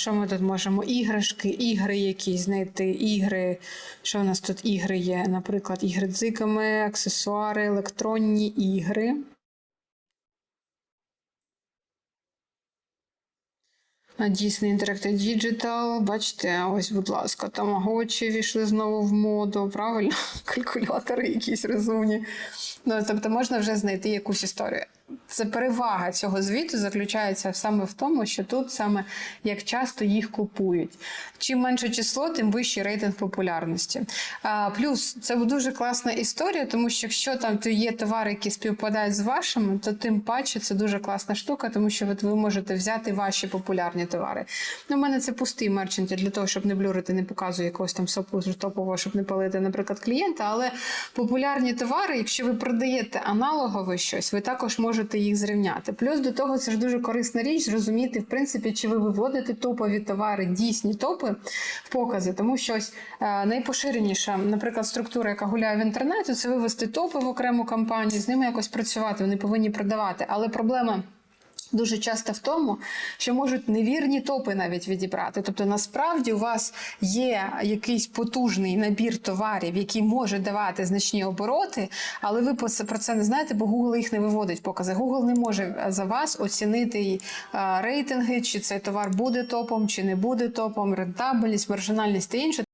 Що ми тут можемо? Іграшки, ігри якісь знайти, ігри. Що у нас тут ігри є? Наприклад, ігри дзиками, аксесуари, електронні ігри. Disney Interactive Digital, бачите, ось, будь ласка, тамагочі війшли знову в моду, правильно? Калькулятори якісь розумні. Ну, тобто можна вже знайти якусь історію. Це перевага цього звіту заключається саме в тому, що тут саме як часто їх купують. Чим менше число, тим вищий рейтинг популярності. А, плюс це дуже класна історія, тому що якщо там є товари, які співпадають з вашими, то тим паче це дуже класна штука, тому що ви можете взяти ваші популярні товари. Ну, у мене це пустий мерчант для того, щоб не блюрити, не показую якогось там сопу топового, щоб не палити, наприклад, клієнта. Але популярні товари, якщо ви продаєте аналогове щось, ви також можете їх зрівняти. Плюс до того це ж дуже корисна річ, зрозуміти, в принципі, чи ви виводите топові товари, дійсні топи в покази, тому що ось е, найпоширеніша, наприклад, структура, яка гуляє в інтернеті, це вивести топи в окрему кампанію, з ними якось працювати, вони повинні продавати. Але проблема. Дуже часто в тому, що можуть невірні топи навіть відібрати. Тобто, насправді у вас є якийсь потужний набір товарів, який може давати значні обороти, але ви про це- не знаєте, бо Google їх не виводить покази. Google не може за вас оцінити е, рейтинги, чи цей товар буде топом, чи не буде топом, рентабельність, маржинальність та інше.